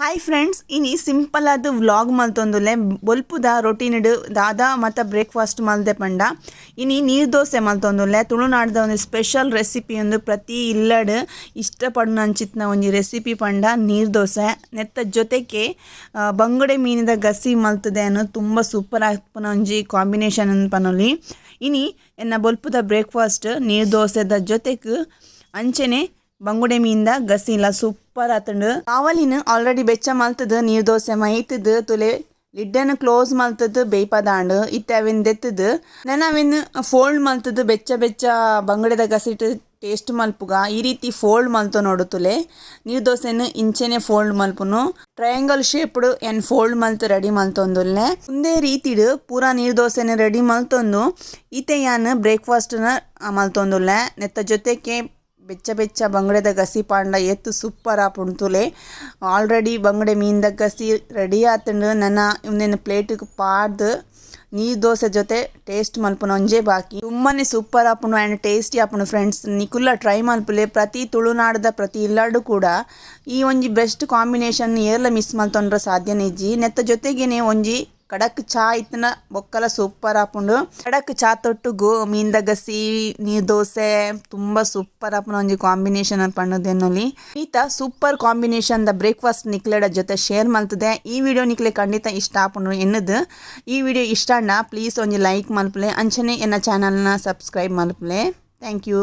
Hi friends ಇನಿ simple ಆದ vlog ಮಲ್ತೊಂದುಲೆ ಬೊಲ್ಪುದ ರೊಟೀನ್ಡ್ ದಾದ ಮತ್ತು ಬ್ರೇಕ್ಫಾಸ್ಟ್ ಮಲ್ದೆ ಪಂಡ. ಇನಿ ನೀರು ದೋಸೆ ಮಲ್ತೊಂದುಲ್ಲೆ ತುಳುನಾಡ್ದ ಒಂದು ಸ್ಪೆಷಲ್ ರೆಸಿಪಿ ಒಂದು ಪ್ರತಿ ಇಲ್ಲಡ್ ಇಷ್ಟಪಡ ಅಂಚಿತ್ನ ಒಂದು ರೆಸಿಪಿ ಪಂಡ ನೀರು ದೋಸೆ. ನೆತ್ತ ಜೊತೆಗೆ ಬಂಗುಡೆ ಮೀನಿದ ಗಸಿ ಮಲ್ತದೆ ಅನ್ನೋದು ತುಂಬ ಸೂಪರ್ ಆಪುನ ಒಂಜಿ ಕಾಂಬಿನೇಷನ್ ಪನೊಲಿ. ಇನಿ ಎನ್ನ ಬೊಲ್ಪುದ ಬ್ರೇಕ್ಫಾಸ್ಟ್ ನೀರು ದೋಸೆದ ಜೊತೆಗೆ ಅಂಚೆನೆ ಬಂಗುಡೆ ಮೀನ್ದ ಗಸಿ ಇಲ್ಲ ಸೂಪರ್ ಆತಂಡು. ಕಾವಲಿನ ಆಲ್ರೆಡಿ ಬೆಚ್ಚ ಮಲ್ತದ, ನೀರ್ ದೋಸೆ ಮೈತದ, ತುಲೆ ಲಿಡ್ಡನ್ನು ಕ್ಲೋಸ್ ಮಲ್ತದ ಬೇಯ್ಪದಾಂಡ್ ಇತ್ತೆ ಅವಿನ್ ದೆತ್ತದ. ನಾನು ಅವಿನ್ ಫೋಲ್ಡ್ ಮಲ್ತದ, ಬೆಚ್ಚ ಬೆಚ್ಚ ಬಂಗುಡೆದ ಗಸಿಟ್ ಟೇಸ್ಟ್ ಮಲ್ಪುಗ. ಈ ರೀತಿ ಫೋಲ್ಡ್ ಮಲ್ತು ನೋಡು ತುಲೆ. ನೀರ್ ದೋಸೆನ ಇಂಚೆನೆ ಫೋಲ್ಡ್ ಮಲ್ಪುನು. ಟ್ರಯಾಂಗಲ್ ಶೇಪ್ಡ್ ಎನ್ ಫೋಲ್ಡ್ ಮಲ್ತ್ ರೆಡಿ ಮಲ್ತೊಂದುಲ್ಲೆ ಒಂದೇ ರೀತಿಡ್ ಪೂರ ನೀರ್ ದೋಸೆನ ರೆಡಿ ಮಲ್ತೊಂದು. ಈತೆ ಯಾನ್ ಬ್ರೇಕ್ಫಾಸ್ಟ್ನ ಮಲ್ತೊಂದುಲ್ಲೆ ನೆತ್ತ ಜೊತೆಗೆ ಬೆಚ್ಚ ಬೆಚ್ಚ ಬಂಗಡೆದ ಗಸಿ ಪಾಂಡ ಎತ್ತು ಸೂಪರ್ ಪುಣ್ತುಲೆ. ಆಲ್ರೆಡಿ ಬಂಗಡೆ ಮೀನ್ದ ಗಸಿ ರೆಡಿ ಆತಂಡು ನನ್ನ ಇವನೇನು ಪ್ಲೇಟಿಗೆ ಪಾಡ್ದು ನೀರು ದೋಸೆ ಜೊತೆ ಟೇಸ್ಟ್ ಮಲ್ಪುನ ಒಂಜೇ ಬಾಕಿ. ತುಂಬಾ ಸೂಪರ್ ಆಪುನು ಆ್ಯಂಡ್ ಟೇಸ್ಟಿ ಆಪುನು ಫ್ರೆಂಡ್ಸ್ ನಿಕುಲ್ಲ ಟ್ರೈ ಮಲ್ಪುಲೆ ಪ್ರತಿ ತುಳುನಾಡದ ಪ್ರತಿ ಇಲ್ಲಾಡು ಕೂಡ ಈ ಒಂಜಿ ಬೆಸ್ಟ್ ಕಾಂಬಿನೇಷನ್ ಏರ್ಲ ಮಿಸ್ ಮಲ್ತೊಂಡ್ರೆ ಸಾಧ್ಯನೇ ಇಜ್ಜಿ. ನೆತ್ತ ಜೊತೆಗೇನೆ ಒಂಜಿ ಕಡಕ್ ಚಾ ಇತ್ತನ ಬೊಕ್ಕಲ ಸೂಪರ್ ಆಪುಂಡು. ಕಡಕ್ ಚಾ ತೊಟ್ಟು ಗೋ ಮೀನ್ದ ಗಸಿ ನೀರ್ ದೋಸೆ, ತುಂಬಾ ಸೂಪರ್ ಆಪುನ ಒಂಜಿ ಕಾಂಬಿನೇಷನ್ ಪಣ್ಣದೇನೊಲಿ ಈತ ಸೂಪರ್ ಕಾಂಬಿನೇಷನ್ ದ ಬ್ರೇಕ್ಫಾಸ್ಟ್ ನಿಕ್ಲೆಡ ಜೊತೆ ಶೇರ್ ಮಲ್ತದೆ ಈ ವಿಡಿಯೋ ನಿಕ್ಲೆ ಖಂಡಿತ ಇಷ್ಟ ಆಪುಂಡು ಎನ್ನದು. ಈ ವಿಡಿಯೋ ಇಷ್ಟ ಅಣ್ಣ ಪ್ಲೀಸ್ ಒಂಜಿ ಲೈಕ್ ಮಲ್ಪಲೆ. ಅಂಚನೆ ಎನ್ನ ಚಾನಲ್ನ ಸಬ್ಸ್ಕ್ರೈಬ್ ಮಲ್ಪಲೆ. Thank you